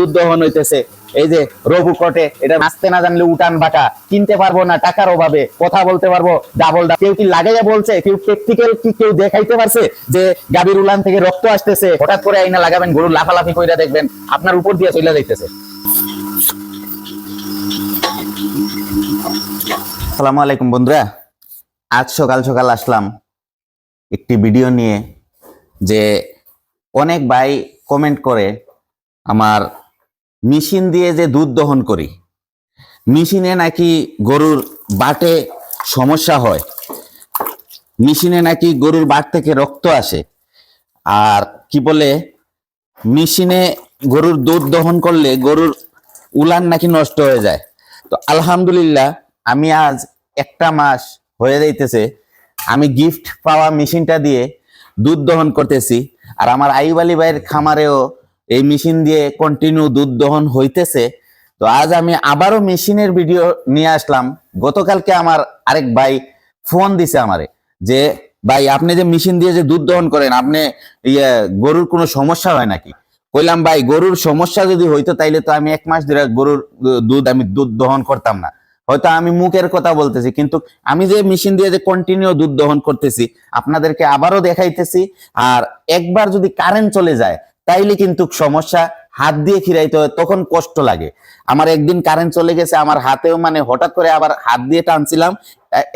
দুধ দহন হইতেছে। এই যে রঘু কটে এটা নাচতে না জানলে উঠান বাটা কিনতে পারব না, টাকার অভাবে। কথা বলতে পারব ডাবল কেউ কি লাগাইয়া বলছে? কেউ প্র্যাকটিক্যাল কি কেউ দেখাইতে পারছে? যে গাভীর উলান থেকে রক্ত আসতেছে, হঠাৎ করে আইনা লাগাবেন, গরু লাফালাফি কইরা দেখবেন, আপনার উপর দিয়ে চলে যাইতেছে। আসসালামু আলাইকুম বন্ধুরা। আজ সকাল সকাল আসলাম একটি ভিডিও নিয়ে, যে অনেক ভাই কমেন্ট করে আমার মেশিন দিয়ে যে দুধ দহন করি, মেশিনে নাকি গরুর বাটে সমস্যা হয়, মেশিনে নাকি গরুর বাট থেকে রক্ত আসে, আর কি বলে, মেশিনে গরুর দুধ দহন করলে গরুর উলান নাকি নষ্ট হয়ে যায়। তো আলহামদুলিল্লাহ, আমি আজ একটা মাস হয়ে যাইতেছে, আমি গিফট পাওয়া মেশিনটা দিয়ে দুধ দহন করতেছি, আর আমার আইব আলী ভাইয়ের খামারেও এই মেশিন দিয়ে কন্টিনিউ দুধ দহন হইতেছে। তো আজ আমি আবারও মেশিনের ভিডিও নিয়ে আসলাম। গতকালকে আমার আরেক ভাই ফোন দিছে আমারে যে, ভাই, আপনি যে মেশিন দিয়ে যে দুধ দহন করেন, আপনি ইয়ে গরুর কোনো সমস্যা হয় নাকি? কইলাম, ভাই, গরুর সমস্যা যদি হইতো তাইলে তো আমি এক মাস ধরে গরুর দুধ আমি দুধ দহন করতাম না। হয়তো আমি মুখের কথা বলতেছি, কিন্তু আমি যে মেশিন দিয়ে যে কন্টিনিউ দুধ দহন করতেছি, আপনাদেরকে আবারও দেখাইতেছি। আর একবার যদি কারেন্ট চলে যায় তাইলে কিন্তু সমস্যা হাত দিয়ে খিরাইতে হয়, তখন কষ্ট লাগে। আমার একদিন কারেন্ট চলে গেছে, আমার হাতেও মানে হঠাৎ করে আবার হাত দিয়ে টানছিলাম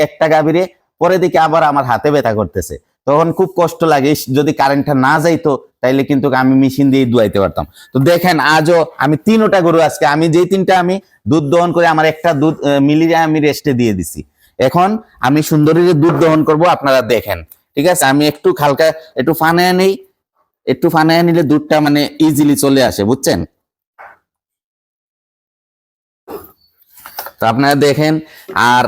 একটা গাভীরে, পরে দেখি আবার আমার হাতে ব্যথা করতেছে। তখন খুব কষ্ট লাগে যদি কারেন্টটা না যাইতো, তাইলে কিন্তু আমি মেশিন দিয়ে দুয়াইতে পারতাম। তো দেখেন, আজও আমি তিনটা গরু আজকে, আমি যেই তিনটা আমি দুধ দহন করে আমার একটা দুধ মিলিয়ে আমি রেস্টে দিয়ে দিছি। এখন আমি সুন্দরীর দুধ দহন করব, আপনারা দেখেন। ঠিক আছে? আমি একটু হালকা, একটু ফানায় নেই একটু ফানায় নিলে দুধটা মানে ইজিলি চলে আসে, বুঝছেন? তো আপনারা দেখেন, আর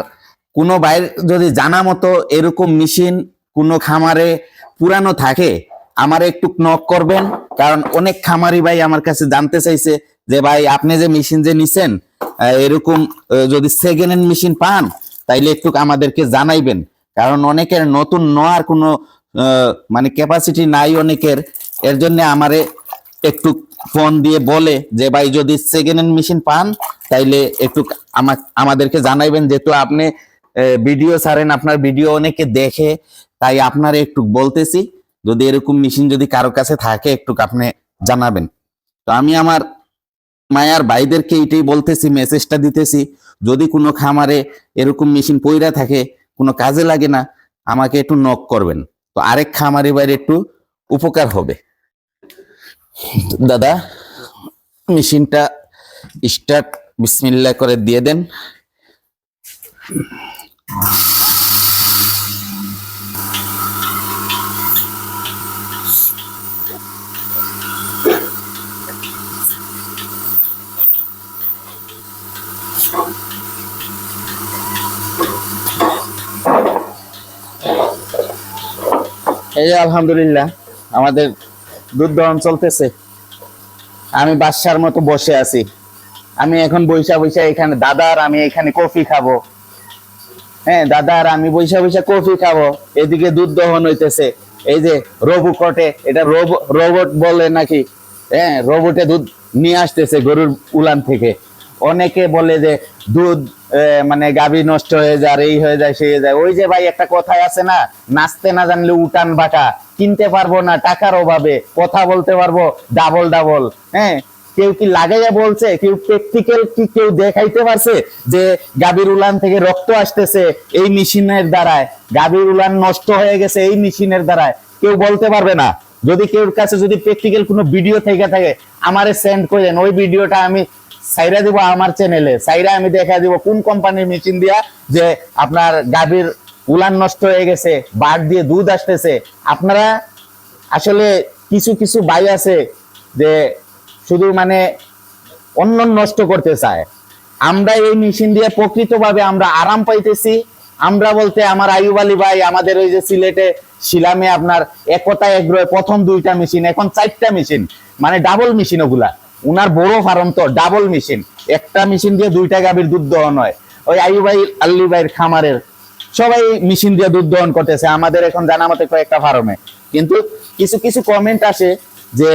কোনো বাইর যদি জানা মতো এরকম মেশিন কোনো খামারে পুরানো থাকে, আমার একটু নক করবেন, কারণ অনেক খামারি ভাই আমার কাছে জানতে চাইছে যে, ভাই, আপনি যে মেশিন যে নিছেন এরকম যদি সেকেন্ড হ্যান্ড মেশিন পান, তাইলে একটু আমাদেরকে জানাইবেন। কারণ অনেকের নতুন নেওয়ার কোনো মানে ক্যাপাসিটি নাই অনেকের। এর জন্য আমারে একটু ফোন দিয়ে বলে যে, ভাই, যদি সেকেন্ড হ্যান্ড মেশিন পান, তাইলে একটু আমা- আমাদেরকে জানাইবেন। যেহেতু আপনি ভিডিও ছাড়েন, আপনার ভিডিও অনেকে দেখে, তাই আপনার একটু বলতেছি। যদি এরকম মেশিন যদি কারও কাছে থাকে, একটু আপনি জানাবেন। তো আমি আমার মায়ার ভাইদেরকে এটাই বলতেছি মেসেজটা দিতেছি, যদি কোনো খামারে এরকম মেশিন পইরা থাকে, কোনো কাজে লাগে না, আমাকে একটু নক করবেন। তো আরেক খামারি বাইরে একটু উপকার হবে। দাদা মেশিনটা স্টার্ট বিসমিল্লা করে দিয়ে দেন। এই আলহামদুলিল্লাহ আমাদের দুধ দহন চলতেছে। আমি বাদশার মতো বসে আছি। আমি এখন বৈশা বৈশা এখানে দাদার আমি এখানে কফি খাব। হ্যাঁ দাদার আমি বৈশা বৈশা কফি খাব। এদিকে দুধ দহন হইতেছে। এই যে রবু কটে এটা রোবট বলে নাকি? হ্যাঁ রোবটে দুধ নিয়ে আসতেছে গরুর উলান থেকে। অনেকে বলে যে দুধ মানে গাভী নষ্ট হয়ে যায় এই হয়ে যায়, সেই হয়ে যায়। ওই যে ভাই, একটা কথাই আছে না, নাচতে না জানলে উঠান বাটা কিনতে পারব না, টাকার অভাবে, কথা বলতে পারব ডাবল ডাবল হ্যাঁ? কেউ কি লাগাইয়া বলছে, কেউ প্র্যাকটিক্যাল কি কেউ দেখাইতে পারছে যে গাভীর উলান থেকে রক্ত আসতেছে এই মেশিনের দ্বারায়, গাভীর উলান নষ্ট হয়ে গেছে এই মেশিনের দ্বারায়? কেউ বলতে পারবে না। যদি কেউ কাছে যদি প্র্যাকটিক্যাল কোনো ভিডিও থেকে থাকে, আমারে সেন্ড করেন, ওই ভিডিওটা আমি সাইরা দিব আমার চ্যানেলে সাইরা আমি দেখা দিব কোন কোম্পানির মেশিন দিয়া যে আপনার গাভীর উলান নষ্ট হয়ে গেছে, বাঘ দিয়ে দুধ আসতেছে। আপনারা আসলে কিছু কিছু বাই আছে যে শুধু মানে অন্য নষ্ট করতে চায়। আমরা এই মেশিন দিয়ে প্রকৃতভাবে আমরা আরাম পাইতেছি। আমরা বলতে আমার আইব আলী ভাই, আমাদের ওই যে সিলেটে শিলামে আপনার একতা এগ্রোয় প্রথম দুইটা মেশিন, এখন চারটা মেশিন মানে ডাবল মেশিন ওগুলা। উনার বড় ফার্ম তো ডাবল মেশিন একটা মেশিন দিয়ে দুইটা গাভীর দুধ দহন হয়। ওই আইব ভাই আল্লি ভাইয়ের খামারের সবাই মেশিন দিয়ে দুধ দহন করতেছে, আমাদের এখন জানা মতে কয়েকটা ফার্মে। কিন্তু কিছু কিছু কমেন্ট আসে যে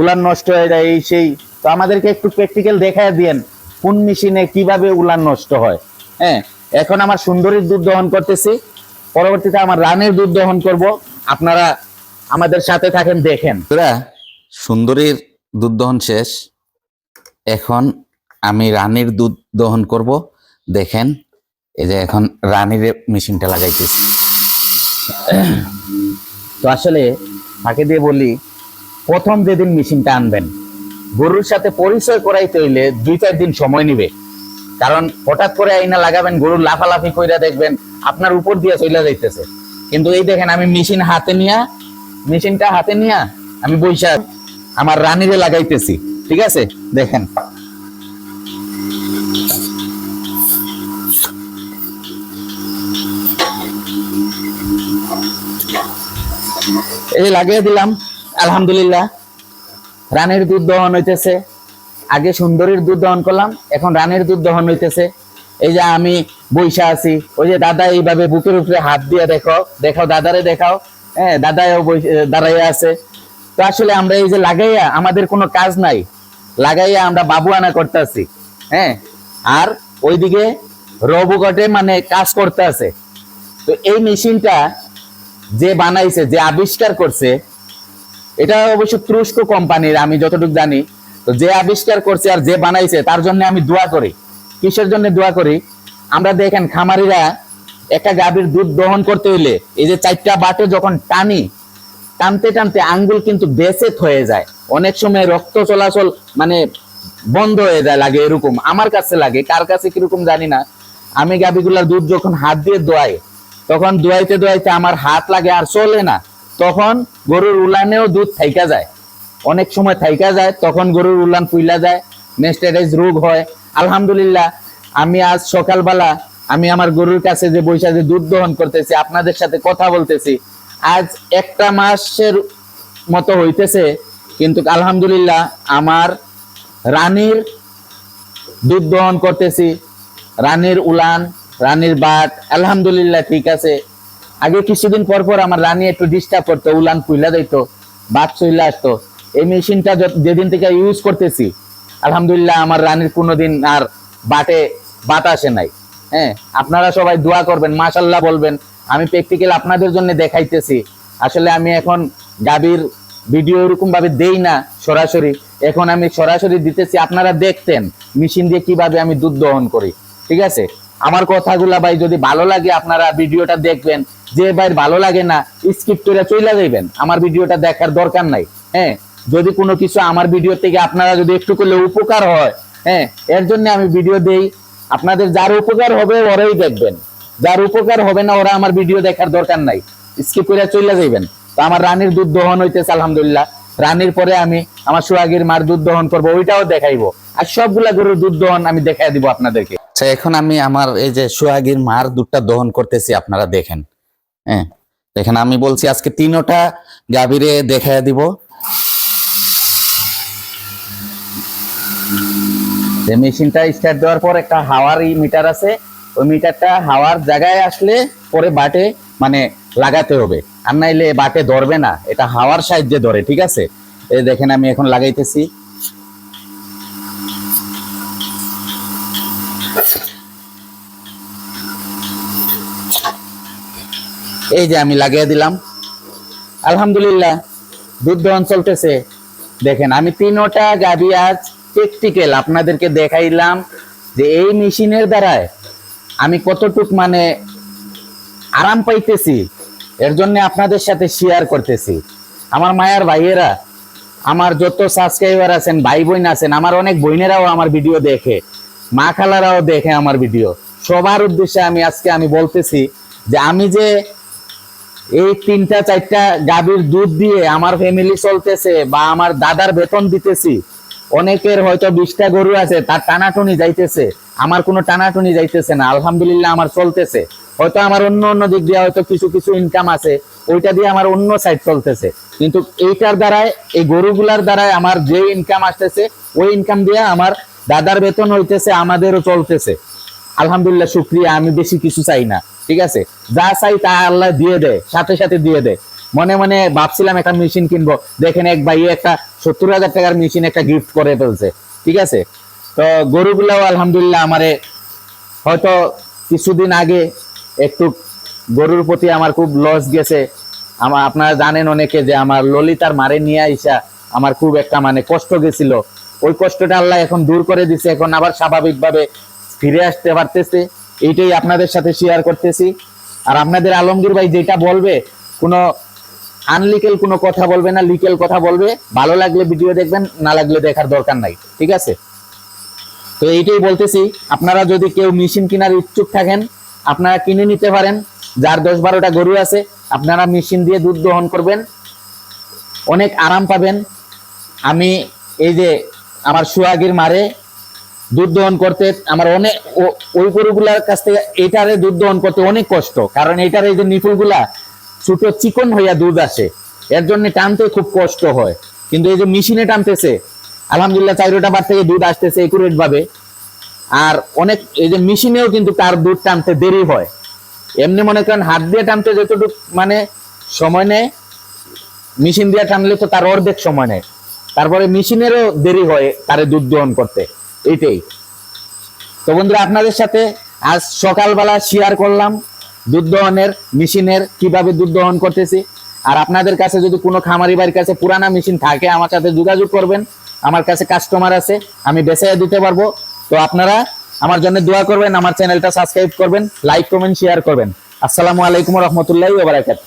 উলান নষ্ট হয়ে যায় এই সেই। তো আমাদেরকে একটু প্র্যাকটিক্যাল দেখায় দিয়েন, কোন মেশিনে কীভাবে উলান নষ্ট হয়। হ্যাঁ এখন আমার সুন্দরীর দুধ দহন করতেছি, পরবর্তীতে আমার রানের দুধ দহন করব। আপনারা আমাদের সাথে থাকেন, দেখেন। সুন্দরীর দুধ দহন শেষ। এখন আমি রানীর দুধ দহন করব, দেখেন। এই যে এখন রানীর মেশিনটা লাগাইতেছি। তো আসলে তাকে দিয়ে বলি, প্রথম যেদিন মেশিনটা আনবেন, গরুর সাথে পরিচয় করাইতে হইলে দুই চার দিন সময় নিবে। কারণ হঠাৎ করে আইনা লাগাবেন, গরুর লাফালাফি কইরা দেখবেন আপনার উপর দিয়ে চলে যাইতেছে। কিন্তু এই দেখেন আমি মেশিন হাতে নিয়া, মেশিনটা হাতে নিয়া আমি বৈশাখ আমার রানীরে লাগাইতেছি। ঠিক আছে? দেখেন। এই যে লাগিয়ে দিলাম, আলহামদুলিল্লাহ। রানের দুধ দহন হইতেছে। আগে সুন্দরীর দুধ দহন করলাম, এখন রানের দুধ দহন হইতেছে। এই যে আমি বৈশা আছি, ওই যে দাদা এইভাবে বুকের উপরে হাত দিয়ে দেখো দেখাও দাদারে দেখাও। হ্যাঁ দাদাও দাঁড়াইয়া আছে। তো আসলে আমরা এই যে লাগাইয়া আমাদের কোনো কাজ নাই। লাগাইয়া আমরা বাবু আনা করতেছি। হ্যাঁ আর ওইদিকে রবু কটে মানে কাজ করতে আছে তো এই মেশিনটা যে বানাইছে, যে আবিষ্কার করছে, এটা অবশ্য তুরস্ক কোম্পানির, আমি যতটুকু জানি। তো যে আবিষ্কার করছে আর যে বানাইছে, তার জন্য আমি দোয়া করি। কিসের জন্য দোয়া করি? আমরা দেখেন খামারিরা একটা গাভীর দুধ দহন করতে হইলে এই যে চারটা বাটে যখন টানি, টানতে টানতে আঙ্গুল কিন্তু বেসেত হয়ে যায়। অনেক সময় রক্ত চলাচল মানে বন্ধ হয়ে যায় লাগে এরকম। আমার কাছে লাগে, কার কাছে কীরকম জানি না। আমি গাভীগুলার দুধ যখন হাত দিয়ে দোয়াই তখন দোয়াইতে দোয়াইতে আমার হাত লাগে আর চলে না। তখন গরুর উলানেও দুধ থাইকা যায়। অনেক সময় থাইকা যায়, তখন গরুর উলান ফুইলা যায়, নেস্টেডাইজ রোগ হয়। আলহামদুলিল্লাহ, আমি আজ সকালবেলা আমি আমার গরুর কাছে যে বৈশা যে দুধ দহন করতেছি, আপনাদের সাথে কথা বলতেছি। আজ একটা মাসের মতো হইতেছে, কিন্তু আলহামদুলিল্লাহ আমার রানীর দুধ দহন করতেছি, রানীর উলান রানীর বাট আলহামদুলিল্লাহ, ঠিক আছে। আগে কিছুদিন পর পর আমার রানী একটু ডিস্টার্ব করতো, উলান পুইলা দিত বাট চইলা আসতো। এই মেশিনটা যেদিন থেকে ইউজ করতেছি, আলহামদুলিল্লাহ আমার রানীর কোনোদিন আর বাটে বাত আসে নাই। হ্যাঁ আপনারা সবাই দোয়া করবেন মাশাল্লাহ বলবেন। আমি প্র্যাকটিক্যাল আপনাদের জন্য দেখাইতেছি। আসলে আমি এখন গাভীর ভিডিও এরকম ভাবে দেই না, সরাসরি। এখন আমি সরাসরি দিতেছি, আপনারা দেখতেন মেশিন দিয়ে কীভাবে আমি দুধ দহন করি, ঠিক আছে? আমার কথাগুলা ভাই যদি ভালো লাগে আপনারা ভিডিওটা দেখবেন। যে ভাই ভালো লাগে না স্কিপ করে চলে যাইবেন। আমার ভিডিওটা দেখার দরকার নাই। হ্যাঁ যদি কোনো কিছু আমার ভিডিও থেকে আপনারা যদি একটু করলে উপকার হয় হ্যাঁ এর জন্য আমি ভিডিও দেই। আপনাদের যার উপকার হবে ওরাই দেখবেন। যার উপকার হবে না, ওরা আমার ভিডিও দেখার দরকার নাই। স্কিপ করে চলে যাইবেন। তো আমার রানীর দুধ দহন হইতেছে, আলহামদুলিল্লাহ। রানীর পরে আমি আমার সোহাগীর মার দুধ দহন করব, ওইটাও দেখাইবো। আর সবগুলা গরুর দুধ দহন আমি দেখাই দিব আপনাদেরকে। আচ্ছা এখন আমি আমার এই যে সোহাগীর মার দুধটা দহন করতেছি, আপনারা দেখেন। হ্যাঁ দেখেন, আমি বলছি আজকে তিনোটা গাভীরে দেখাই দিব। মেশিনটা স্টার্ট দেওয়ার পর একটা হাওয়ার মিটার আছে, ওই মিটারটা হাওয়ার জায়গায় আসলে পরে বাটে মানে লাগাতে হবে। আর নাইলে বাটে ধরবে না, এটা হাওয়ার সাহায্যে ধরে, ঠিক আছে? এই দেখেন, আমি এখন লাগাইতেছি। এই যে আমি লাগিয়ে দিলাম। আলহামদুলিল্লাহ দুধ দহন চলতেছে। দেখেন, আমি তিনোটা গাভি আজ প্র্যাকটিক্যাল আপনাদেরকে দেখাইলাম যে এই মেশিনের দ্বারায় আমি কতটুক মানে আরাম পাইতেছি। এর জন্য আপনাদের সাথে শেয়ার করতেছি। আমার মায়ার ভাইয়েরা, আমার যত সাবস্ক্রাইবার আছেন ভাই বোন আছেন, আমার অনেক বোনেরাও আমার ভিডিও দেখে। মা খালারাও দেখে আমার ভিডিও। সবার উদ্দেশ্যে আমি আজকে আমি বলতেছি যে আমি যে এই তিনটা, চারটা গাভীর দুধ দিয়ে আমার ফ্যামিলি চলতেছে বা আমার দাদার বেতন দিতেছি, অনেকের হয়তো বিশটা গরু আছে, তার টানাটুনি যাইতেছে, আমার কোনো টানাটুনি যাইতেছে না, আলহামদুলিল্লাহ আমার চলতেছে। হয়তো আমার অন্য অন্য দিক দিয়ে হয়তো কিছু কিছু ইনকাম আছে, ওইটা দিয়ে আমার অন্য সাইড চলতেছে। কিন্তু এইটার দ্বারাই এই গরুগুলার দ্বারাই আমার যে ইনকাম আসতেছে, ওই ইনকাম দিয়ে আমার দাদার বেতন হইতেছে, আমাদেরও চলতেছে। আলহামদুলিল্লাহ, শুক্রিয়া, আমি বেশি কিছু চাই না, ঠিক আছে? যা চাই তা আল্লাহ দিয়ে দেয় সাথে সাথে দিয়ে দেয় মনে মনে ভাবছিলাম একটা মেশিন কিনবো। দেখেন এক ভাই একটা সত্তর হাজার টাকার মেশিন একটা গিফট করে ফেলছে, ঠিক আছে? তো গরুগুলাও আলহামদুলিল্লাহ আমারে হয়তো কিছুদিন আগে একটু গরুর প্রতি আমার খুব লস গেছে। আমার আপনারা জানেন অনেকে যে আমার ললিতার মারে নিয়ে আইসা আমার খুব একটা মানে কষ্ট গেছিল। ওই কষ্টটা আল্লাহ এখন দূর করে দিছে, এখন আবার স্বাভাবিকভাবে ফিরে আসতে পারতেছে। এইটাই আপনাদের সাথে শেয়ার করতেছি। আর আপনাদের আলমগীর ভাই যেটা বলবে, কোনো আনলিকেল কোনো কথা বলবে না লিকেল কথা বলবে, ভালো লাগলে ভিডিও দেখবেন, না লাগলে দেখার দরকার নাই, ঠিক আছে? তো এইটাই বলতেছি, আপনারা যদি কেউ মেশিন কেনার ইচ্ছুক থাকেন, আপনারা কিনে নিতে পারেন, যার দশ বারোটা গরু আছে, আপনারা মেশিন দিয়ে দুধ দহন করবেন, অনেক আরাম পাবেন। আমি এই যে আমার সুয়াগির মারে দুধ দহন করতে আমার অনেক ওই গরুগুলার কাছ থেকে এটারে দুধ দহন করতে অনেক কষ্ট। কারণ এটার এই যে নিপুলগুলা ছোট চিকন হইয়া দুধ আসে, এর জন্য টানতে খুব কষ্ট হয়। কিন্তু এই যে মেশিনে টানতেছে, আলহামদুলিল্লাহ চাইরোটা বার থেকে দুধ আসতেছে একুরেট ভাবে আর অনেক, এই যে মেশিনেও কিন্তু তার দুধ টানতে দেরি হয়। এমনি মনে করেন হাত দিয়ে টানতে যতটুকু মানে সময় নেয়, মেশিন দিয়ে টানলে তো তার অর্ধেক সময় নেয়। তারপরে মেশিনেরও দেরি হয় তারে দুধ দহন করতে। এইটাই। তো বন্ধুরা, আপনাদের সাথে আজ সকালবেলা শেয়ার করলাম দুধ দহনের, মেশিনের, কীভাবে দুধ দহন করতেছি। আর আপনাদের কাছে যদি কোনো খামারি বাড়ির কাছে পুরানা মেশিন থাকে, আমার সাথে যোগাযোগ করবেন। আমার কাছে কাস্টমার আছে, আমি বেছে দিতে পারব। তো আপনারা আমার জন্য দোয়া করবেন, আমার চ্যানেলটা সাবস্ক্রাইব করবেন লাইক কমেন্ট শেয়ার করবেন। আসসালামু আলাইকুম রহমতুল্লাহ বারাকাত